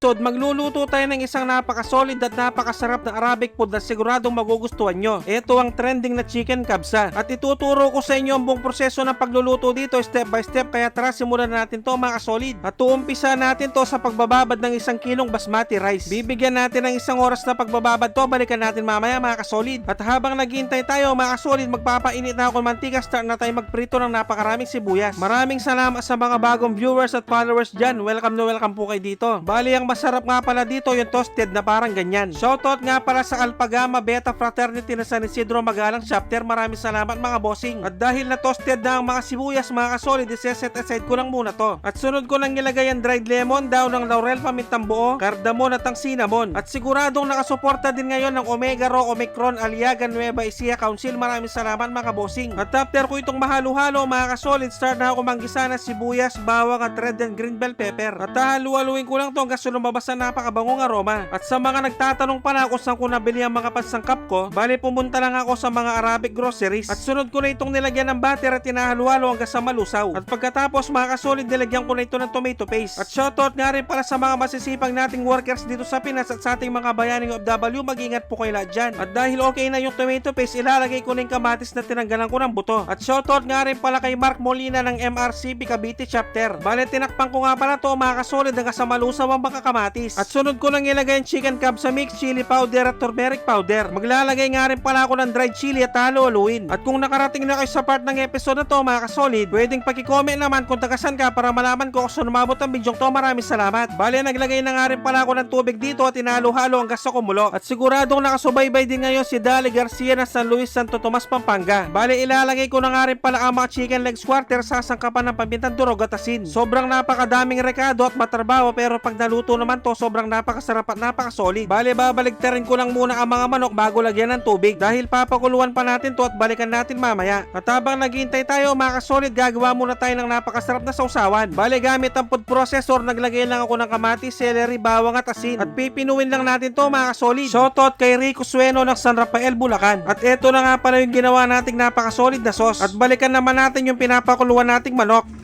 So, magluluto tayo ng isang napakasolid at napakasarap na Arabic food na siguradong magugustuhan nyo. Ito ang trending na chicken kabsa. At ituturo ko sa inyo ang buong proseso ng pagluluto dito step by step kaya tara simulan na natin to mga kasolid. At uumpisa natin to sa pagbababad ng isang kilong basmati rice. Bibigyan natin ng isang oras na pagbababad to, balikan natin mamaya mga kasolid. At habang naghihintay tayo mga kasolid, magpapainit na ako ng mantika, start na tayo magprito ng napakaraming sibuyas. Maraming salamat sa mga bagong viewers at followers dyan. Welcome na welcome po kayo dito. Bali, ang masarap nga pala dito yung toasted na parang ganyan. Shoutout nga pala sa Alpagama Beta Fraternity na San Isidro Magalang Chapter. Maraming salamat mga bossing. At dahil na toasted na ang mga sibuyas mga kasolid, iseset aside ko lang muna to. At sunod ko lang nilagay ang dried lemon, daw ng laurel pamintang buo, cardamom at ang cinnamon. At siguradong nakasuporta din ngayon ng Omega Raw Omicron Aliaga Nueva Ecija Council. Maraming salamat mga bossing. At after ko itong mahalo-halo mga kasolid, start na ako manggisa ng sibuyas, bawang at red and green bell pepper. At hahalu-haluin ko lang to hanggang lumabas na napakabangong aroma. At sa mga nagtatanong pala kung saan ko nabili ang mga pansangkap ko, bali pumunta lang ako sa mga Arabic groceries. At sunod ko na itong nilagyan ng butter at tinahalu-halo hanggang sa malusaw. At pagkatapos mga kasolid, nilagyan ko na ito ng tomato paste. At shoutout nga rin pala sa mga masisipag nating workers dito sa Pinas at sa ating mga bayaning OFW, mag-ingat po kayo lahat dyan. At dahil okay na yung tomato paste, ilalagay ko na yung kamatis na tinanggalan ko ng buto. At shoutout nga rin pala kay Mark Molina ng MRCP Cavite Chapter. Bale, tinakpan ko nga pala to mga kasolid hanggang sa malusaw ang baka kamatis. At sunod ko lang ilagay yung chicken cub sa mix, chili powder at turmeric powder. Maglalagay nga rin pala ako ng dried chili at halo-haluin. At kung nakarating na kayo sa part ng episode na to mga kasolid, pwedeng paki-comment naman kung tagasan ka para malaman ko kung saan umabot ang bidyong to. Maraming salamat. Bale, naglagay na nga rin pala ako ng tubig dito at inalo-halo hanggang sa kumulo. At siguradong nakasubaybay din ngayon si Dali Garcia na San Luis Santo Tomas, Pampanga. Bale, ilalagay ko na nga rin pala ang mga chicken legs quarter sa sangkapan ng pamintang durog at asin. Sobrang napakadaming rekado at matrabaho pero pag naluto naman to, sobrang napakasarap at napakasolid. Bale, babaligtarin ko lang muna ang mga manok bago lagyan ng tubig dahil papakuluan pa natin to at balikan natin mamaya. At habang naghihintay tayo mga kasolid, gagawa muna tayo ng napakasarap na sausawan. Bale, gamit ang food processor, naglagay lang ako ng kamatis, celery, bawang at asin. At pipinuin lang natin to mga kasolid. Shoutout kay Rico Sueno ng San Rafael, Bulacan. At eto na nga pala yung ginawa nating napakasolid na sauce. At balikan naman natin yung pinapakuluan nating manok.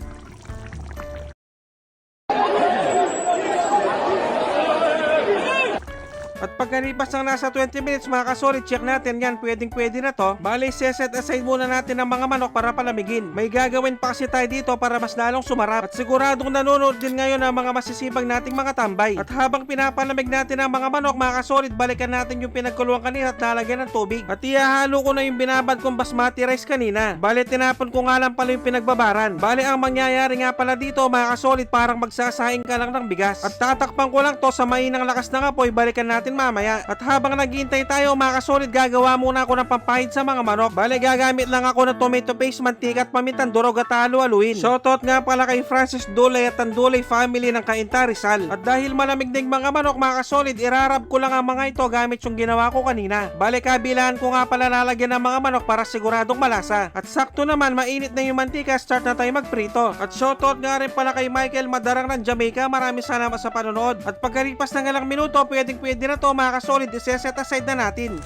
Pagkalipas ng nasa 20 minutes mga kasolid, check natin yan, pwedeng pwede na to. Bale, set aside muna natin ang mga manok para palamigin. May gagawin pa kasi tayo dito para mas lalong sumarap. At siguradong nanonood din ngayon ang mga masisibag nating mga tambay. At habang pinapalamig natin ang mga manok mga kasolid, balikan natin yung pinagkuluan kanina at lalagyan ng tubig. At ihahalo ko na yung binabad kong basmati rice kanina. Bale, tinapon ko nga lang pala yung pinagbabaran. Bale, ang mangyayari nga pala dito mga kasolid, parang magsasaing ka lang ng bigas. At tatakpan ko lang to sa mainang lakas ng apoy, balikan natin mamaya. At habang naghihintay tayo mga kasolid, gagawa muna ako ng pampahid sa mga manok. Bale, gagamit lang ako ng tomato paste, mantika at pamintang durog at halo-haluin. Shoutout nga pala kay Francis Dulay at ang Dulay family ng Cainta Rizal. At dahil malamig ding mga manok mga kasolid, irarab ko lang ang mga ito gamit yung ginawa ko kanina. Bale, kabilaan ko nga pala lalagyan ng mga manok para siguradong malasa. At sakto naman, mainit na yung mantika, start na tayo magprito. At shoutout nga rin pala kay Michael Madarang ng Jamaica, maraming salamat sa panonood. At pagkalipas ng ilang minuto, pwedeng pwede na to mga kasolid, iseset aside na natin.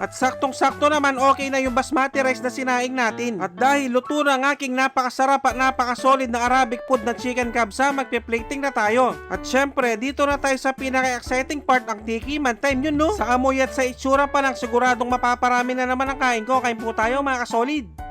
At saktong-sakto naman okay na yung basmati rice na sinaing natin. At dahil luto na ang aking napakasarap at napakasolid na Arabic food na chicken kabsa, magpe-plating na tayo. At syempre, dito na tayo sa pinaka-exciting part ang tikiman time yun no? Sa amoy at sa itsura pa lang siguradong mapaparami na naman ang kain ko. Kain po tayo mga kasolid.